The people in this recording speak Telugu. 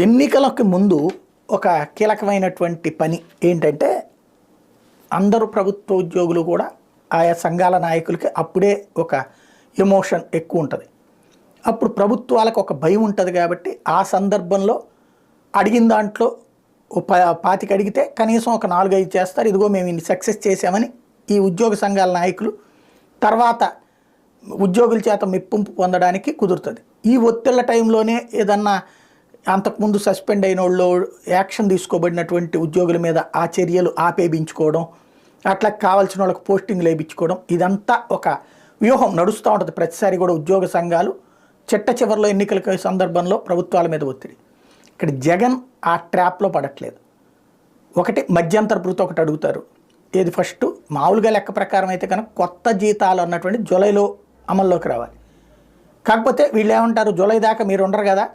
ఎన్నికలకు ముందు ఒక కీలకమైనటువంటి పని ఏంటంటే అందరూ ప్రభుత్వ ఉద్యోగులు కూడా ఆయా సంఘాల నాయకులకి అప్పుడే ఒక ఎమోషన్ ఎక్కువ ఉంటుంది. అప్పుడు ప్రభుత్వాలకు ఒక భయం ఉంటుంది కాబట్టి ఆ సందర్భంలో అడిగిన దాంట్లో ప పాతిక అడిగితే కనీసం ఒక నాలుగైదు చేస్తారు ఇదిగో మేము ఇన్ని సక్సెస్ చేసామని ఈ ఉద్యోగ సంఘాల నాయకులు తర్వాత ఉద్యోగుల చేత మెప్పింపు పొందడానికి కుదురుతుంది. ఈ ఒత్తిళ్ళ టైంలోనే ఏదన్నా అంతకుముందు సస్పెండ్ అయిన వాళ్ళు యాక్షన్ తీసుకోబడినటువంటి ఉద్యోగుల మీద ఆ చర్యలు ఆపేపించుకోవడం అట్లా కావాల్సిన వాళ్ళకి పోస్టింగ్లు వేయించుకోవడం ఇదంతా ఒక వ్యూహం నడుస్తూ ఉంటుంది. ప్రతిసారి కూడా ఉద్యోగ సంఘాలు చెట్ట చివరిలో ఎన్నికల సందర్భంలో ప్రభుత్వాల మీద ఒత్తిడి. ఇక్కడ జగన్ ఆ ట్రాప్లో పడట్లేదు. ఒకటి మధ్యంతర భృతి ఒకటి అడుగుతారు. ఏది ఫస్ట్? మామూలుగా లెక్క ప్రకారం అయితే కనుక కొత్త జీతాలు అన్నటువంటి జూలైలో అమల్లోకి రావాలి. కాకపోతే వీళ్ళు ఏమంటారు? జూలై దాకా మీరు ఉండరు కదా.